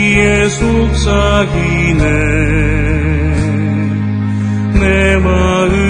나비의 속삭이네. 내 마음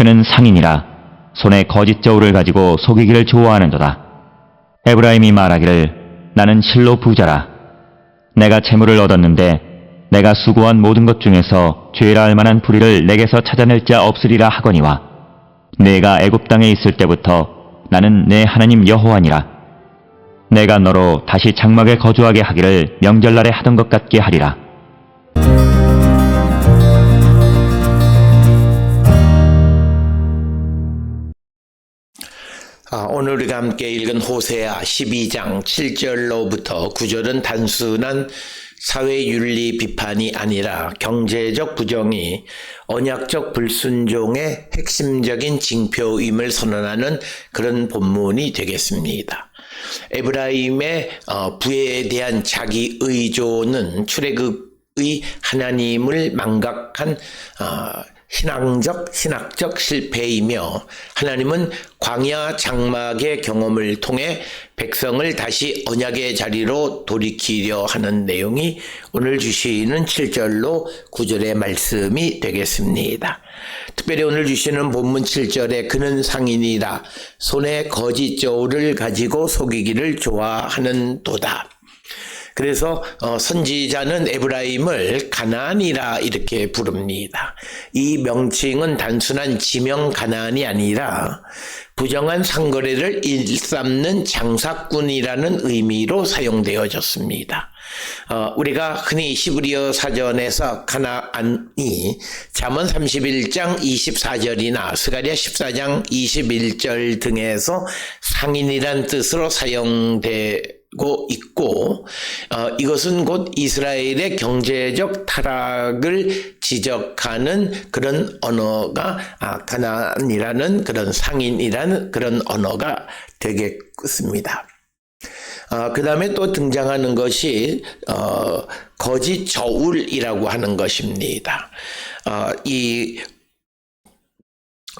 그는 상인이라 손에 거짓 저울을 가지고 속이기를 좋아하는도다. 에브라임이 말하기를 나는 실로 부자라. 내가 재물을 얻었는데 내가 수고한 모든 것 중에서 죄라 할 만한 불의를 내게서 찾아낼 자 없으리라 하거니와 내가 애굽 땅에 있을 때부터 나는 내 하나님 여호와니라. 내가 너로 다시 장막에 거주하게 하기를 명절날에 하던 것 같게 하리라. 오늘 우리가 함께 읽은 호세아 12장 7절로부터 9절은 단순한 사회윤리 비판이 아니라 경제적 부정이 언약적 불순종의 핵심적인 징표임을 선언하는 그런 본문이 되겠습니다. 에브라임의 어, 부에 대한 자기 의존은 출애굽의 하나님을 망각한 어, 신앙적, 신학적 실패이며 하나님은 광야 장막의 경험을 통해 백성을 다시 언약의 자리로 돌이키려 하는 내용이 오늘 주시는 7절로 9절의 말씀이 되겠습니다. 특별히 오늘 주시는 본문 7절에 그는 상인이라 손에 거짓 저울을 가지고 속이기를 좋아하는 도다. 그래서 어, 선지자는 에브라임을 가나안이라 이렇게 부릅니다. 이 명칭은 단순한 지명 가나안이 아니라 부정한 상거래를 일삼는 장사꾼이라는 의미로 사용되어졌습니다. 어, 우리가 흔히 시브리어 사전에서 가나안이 잠언 31장 24절이나 스가랴 14장 21절 등에서 상인이란 뜻으로 사용돼 고 있고 어, 이것은 곧 이스라엘의 경제적 타락을 지적하는 그런 언어가 아, 가나안이라는 그런 상인이라는 그런 언어가 되겠습니다. 어, 그 다음에 또 등장하는 것이 어, 거짓 저울이라고 하는 것입니다. 어, 이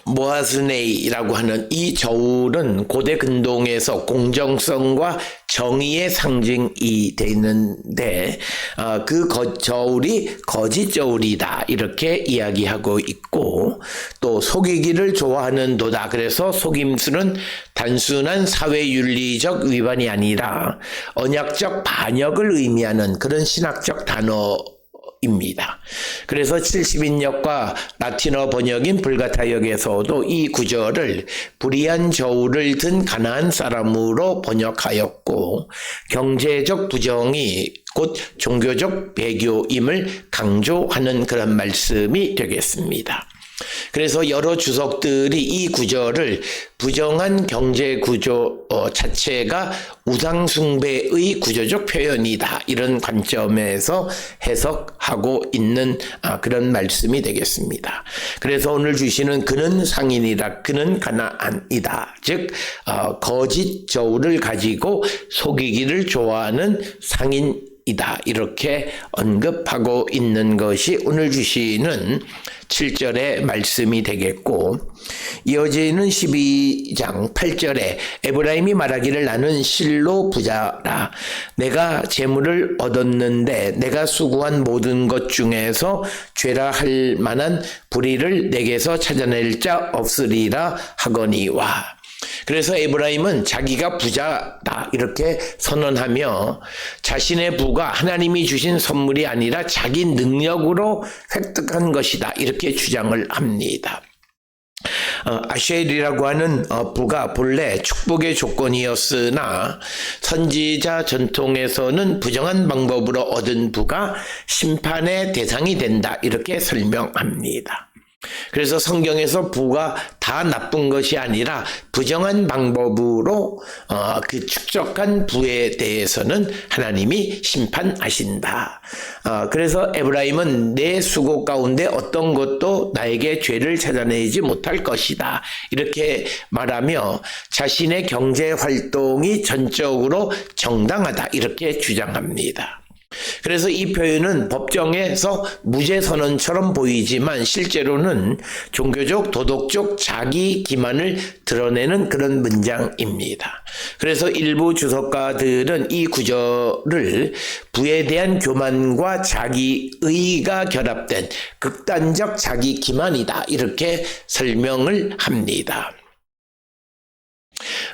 모아스네이라고 하는 이 저울은 고대 근동에서 공정성과 정의의 상징이 되는데 어, 그 거, 저울이 거짓 저울이다. 이렇게 이야기하고 있고 또 속이기를 좋아하는 도다. 그래서 속임수는 단순한 사회윤리적 위반이 아니라 언약적 반역을 의미하는 그런 신학적 단어 입니다. 그래서 70인역과 라틴어 번역인 불가타역에서도 이 구절을 불의한 저울을 든 가난한 사람으로 번역하였고 경제적 부정이 곧 종교적 배교임을 강조하는 그런 말씀이 되겠습니다. 그래서 여러 주석들이 이 구절을 부정한 경제 구조 어, 자체가 우상숭배의 구조적 표현이다 이런 관점에서 해석하고 있는 아, 그런 말씀이 되겠습니다. 그래서 오늘 주시는 그는 상인이다, 그는 가나안이다. 즉 어, 거짓 저울을 가지고 속이기를 좋아하는 상인. 이렇게 언급하고 있는 것이 오늘 주시는 7절의 말씀이 되겠고 이어지는 12장 8절에 에브라임이 말하기를 나는 실로 부자라. 내가 재물을 얻었는데 내가 수고한 모든 것 중에서 죄라 할 만한 불의를 내게서 찾아낼 자 없으리라 하거니와 그래서 에브라임은 자기가 부자다 이렇게 선언하며 자신의 부가 하나님이 주신 선물이 아니라 자기 능력으로 획득한 것이다 이렇게 주장을 합니다. 어, 아쉘이라고 하는 어, 부가 본래 축복의 조건이었으나 선지자 전통에서는 부정한 방법으로 얻은 부가 심판의 대상이 된다 이렇게 설명합니다. 그래서 성경에서 부가 다 나쁜 것이 아니라 부정한 방법으로 어, 그 축적한 부에 대해서는 하나님이 심판하신다. 어, 그래서 에브라임은 내 수고 가운데 어떤 것도 나에게 죄를 찾아내지 못할 것이다. 이렇게 말하며 자신의 경제 활동이 전적으로 정당하다. 이렇게 주장합니다. 그래서 이 표현은 법정에서 무죄 선언처럼 보이지만 실제로는 종교적, 도덕적 자기 기만을 드러내는 그런 문장입니다. 그래서 일부 주석가들은 이 구절을 부에 대한 교만과 자기의가 결합된 극단적 자기 기만이다. 이렇게 설명을 합니다.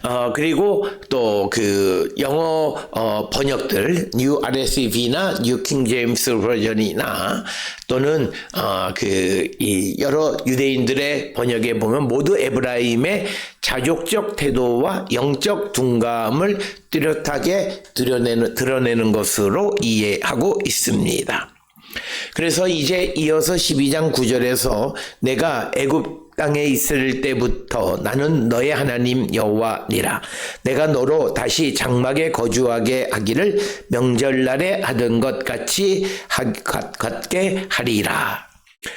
어, 그리고 또 그 영어 어, 번역들 New RSV나 New King James 버전이나 또는 어, 그이 여러 유대인들의 번역에 보면 모두 에브라임의 자족적 태도와 영적 둔감을 뚜렷하게 드러내는, 드러내는 것으로 이해하고 있습니다. 그래서 이제 이어서 12장 9절에서 내가 애굽 땅에 있을 때부터 나는 너의 하나님 여호와니라. 내가 너로 다시 장막에 거주하게 하기를 명절날에 하던 것 같이 하, 같, 같게 하리라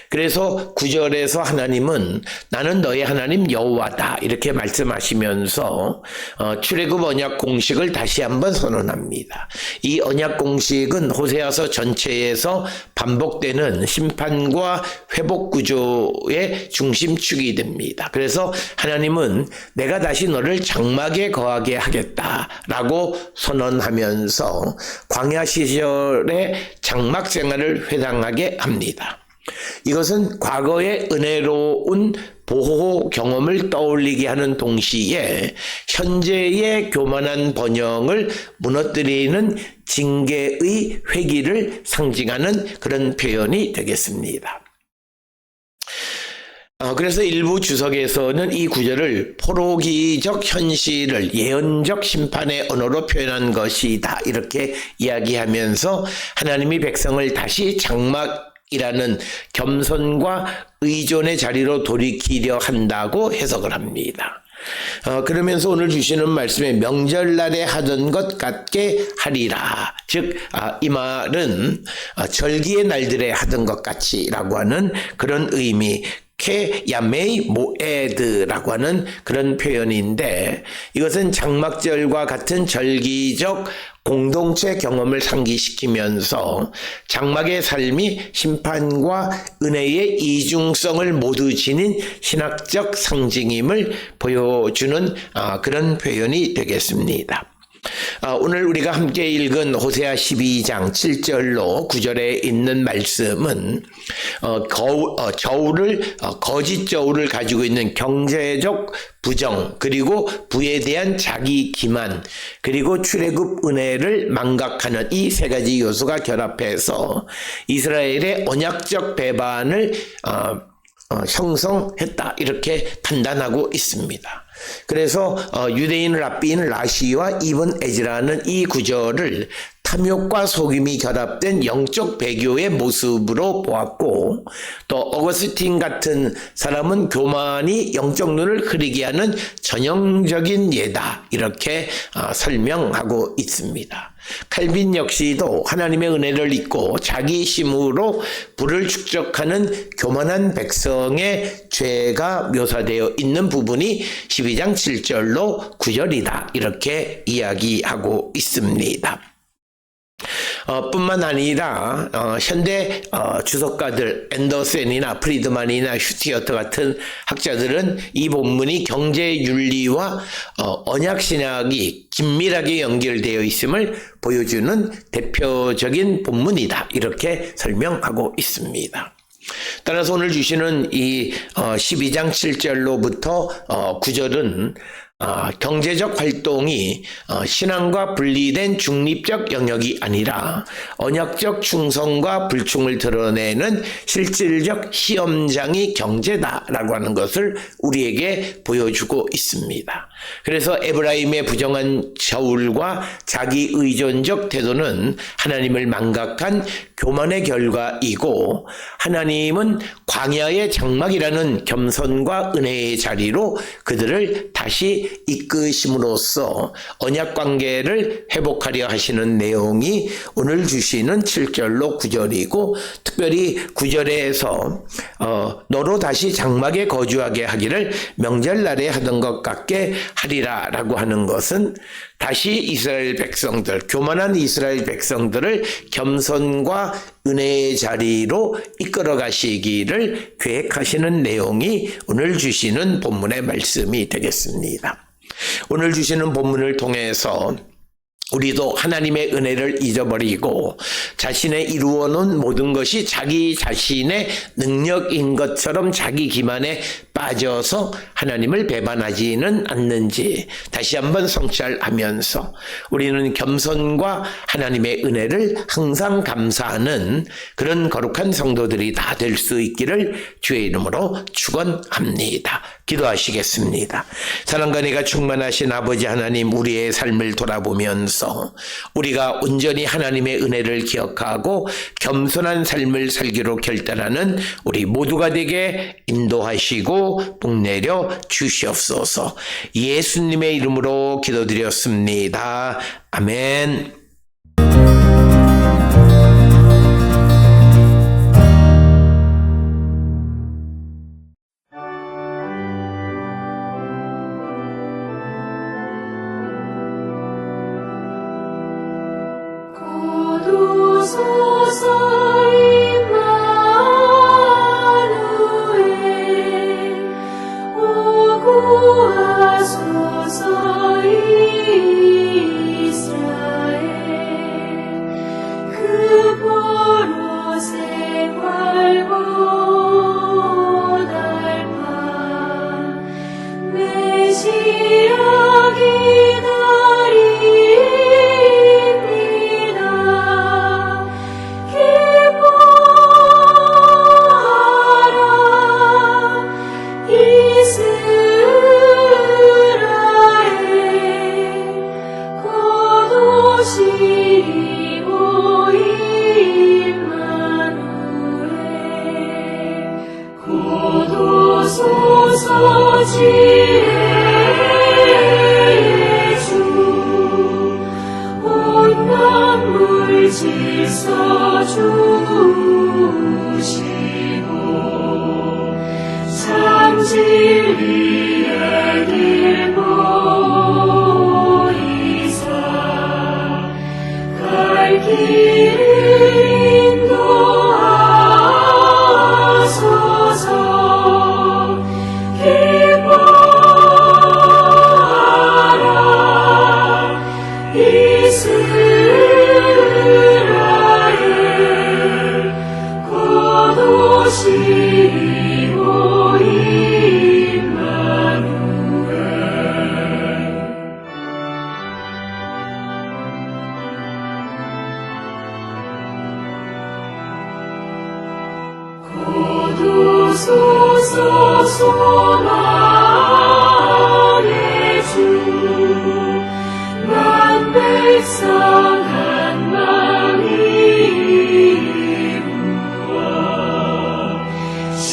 그래서 구절에서 하나님은 나는 너의 하나님 여호와다 이렇게 말씀하시면서 어, 출애굽 언약 공식을 다시 한번 선언합니다. 이 언약 공식은 호세아서 전체에서 반복되는 심판과 회복 구조의 중심축이 됩니다. 그래서 하나님은 내가 다시 너를 장막에 거하게 하겠다라고 선언하면서 광야 시절의 장막 생활을 회상하게 합니다. 이것은 과거의 은혜로운 보호 경험을 떠올리게 하는 동시에 현재의 교만한 번영을 무너뜨리는 징계의 회기를 상징하는 그런 표현이 되겠습니다. 어, 그래서 일부 주석에서는 이 구절을 포로기적 현실을 예언적 심판의 언어로 표현한 것이다. 이렇게 이야기하면서 하나님이 백성을 다시 장막 이라는 겸손과 의존의 자리로 돌이키려 한다고 해석을 합니다. 어, 그러면서 오늘 주시는 말씀에 명절날에 하던 것 같게 하리라. 즉, 아, 이 말은 아, 절기의 날들에 하던 것 같이라고 하는 그런 의미, 케 야메이 모에드라고 하는 그런 표현인데 이것은 장막절과 같은 절기적 공동체 경험을 상기시키면서 장막의 삶이 심판과 은혜의 이중성을 모두 지닌 신학적 상징임을 보여주는 아, 그런 표현이 되겠습니다. 아, 오늘 우리가 함께 읽은 호세아 12장 7절로 9절에 있는 말씀은 어, 어, 저울을 어, 거짓 저울을 가지고 있는 경제적 부정 그리고 부에 대한 자기 기만 그리고 출애굽 은혜를 망각하는 이 세 가지 요소가 결합해서 이스라엘의 언약적 배반을 형성했다 이렇게 판단하고 있습니다. 그래서 어, 유대인을 앞비인 라시와 이븐 에즈라는 이 구절을 탐욕과 속임이 결합된 영적 배교의 모습으로 보았고 또 어거스틴 같은 사람은 교만이 영적 눈을 흐리게 하는 전형적인 예다 이렇게 어, 설명하고 있습니다. 칼빈 역시도 하나님의 은혜를 잊고 자기 힘으로 불을 축적하는 교만한 백성의 죄가 묘사되어 있는 부분이 12장 7절로 9절이다 이렇게 이야기하고 있습니다. 어, 뿐만 아니라 어, 현대 어, 주석가들 앤더센이나 프리드만이나 슈티어트 같은 학자들은 이 본문이 경제 윤리와 어, 언약 신학이 긴밀하게 연결되어 있음을 보여주는 대표적인 본문이다 이렇게 설명하고 있습니다. 따라서 오늘 주시는 이 어, 12장 7절로부터 어, 9절은 어, 경제적 활동이 어, 신앙과 분리된 중립적 영역이 아니라 언약적 충성과 불충을 드러내는 실질적 시험장이 경제다라고 하는 것을 우리에게 보여주고 있습니다. 그래서 에브라임의 부정한 저울과 자기 의존적 태도는 하나님을 망각한 교만의 결과이고 하나님은 광야의 장막이라는 겸손과 은혜의 자리로 그들을 다시 이끄심으로써 언약 관계를 회복하려 하시는 내용이 오늘 주시는 7절로 9절이고 특별히 9절에서 어, 너로 다시 장막에 거주하게 하기를 명절날에 하던 것 같게 하리라 라고 하는 것은 다시 이스라엘 백성들, 교만한 이스라엘 백성들을 겸손과 은혜의 자리로 이끌어 가시기를 계획하시는 내용이 오늘 주시는 본문의 말씀이 되겠습니다. 오늘 주시는 본문을 통해서 우리도 하나님의 은혜를 잊어버리고 자신의 이루어 놓은 모든 것이 자기 자신의 능력인 것처럼 자기 기만에 빠져서 하나님을 배반하지는 않는지 다시 한번 성찰하면서 우리는 겸손과 하나님의 은혜를 항상 감사하는 그런 거룩한 성도들이 다 될 수 있기를 주의 이름으로 축원합니다. 기도하시겠습니다. 사랑과 내가 충만하신 아버지 하나님 우리의 삶을 돌아보면서 우리가 온전히 하나님의 은혜를 기억하고 겸손한 삶을 살기로 결단하는 우리 모두가 되게 인도하시고 복 내려 주시옵소서. 예수님의 이름으로 기도드렸습니다. 아멘.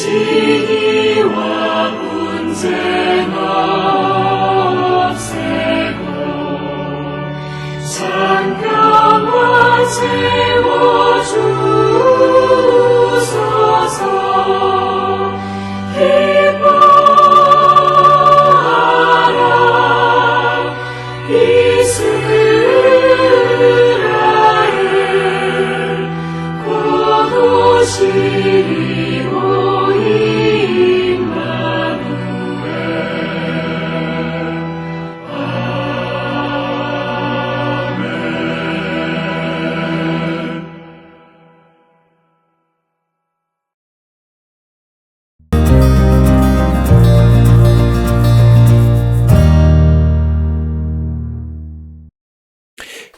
시기와 분쟁 없애고 찬평을 채워주소서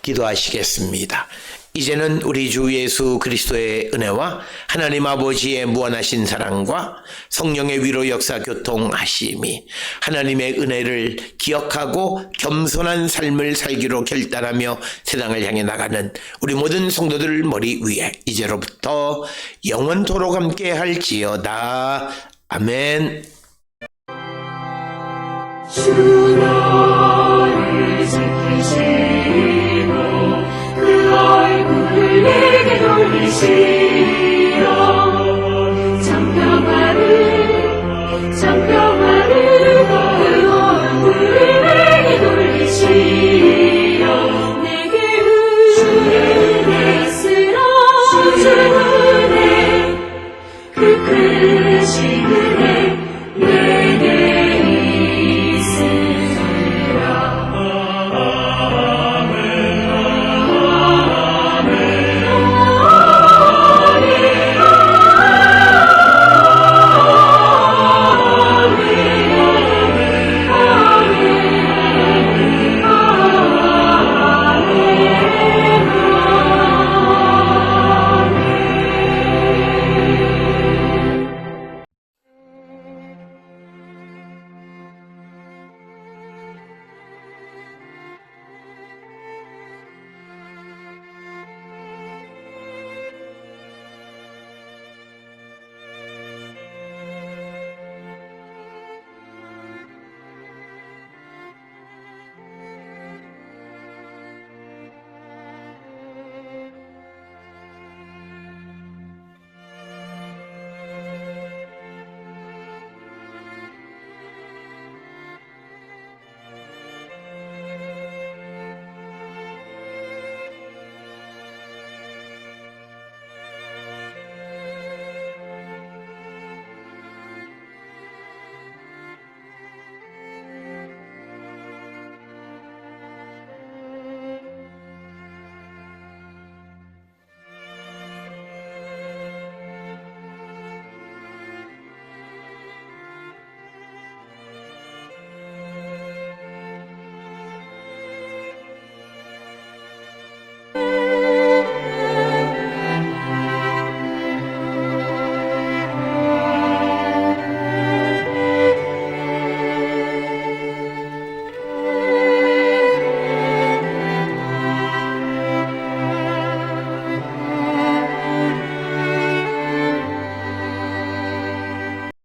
기도하시겠습니다. 이제는 우리 주 예수 그리스도의 은혜와 하나님 아버지의 무한하신 사랑과 성령의 위로 역사 교통하심이 하나님의 은혜를 기억하고 겸손한 삶을 살기로 결단하며 세상을 향해 나가는 우리 모든 성도들 머리 위에 이제로부터 영원토록 함께 할지어다. 아멘. 주 나를 지키시 Heilige, du mich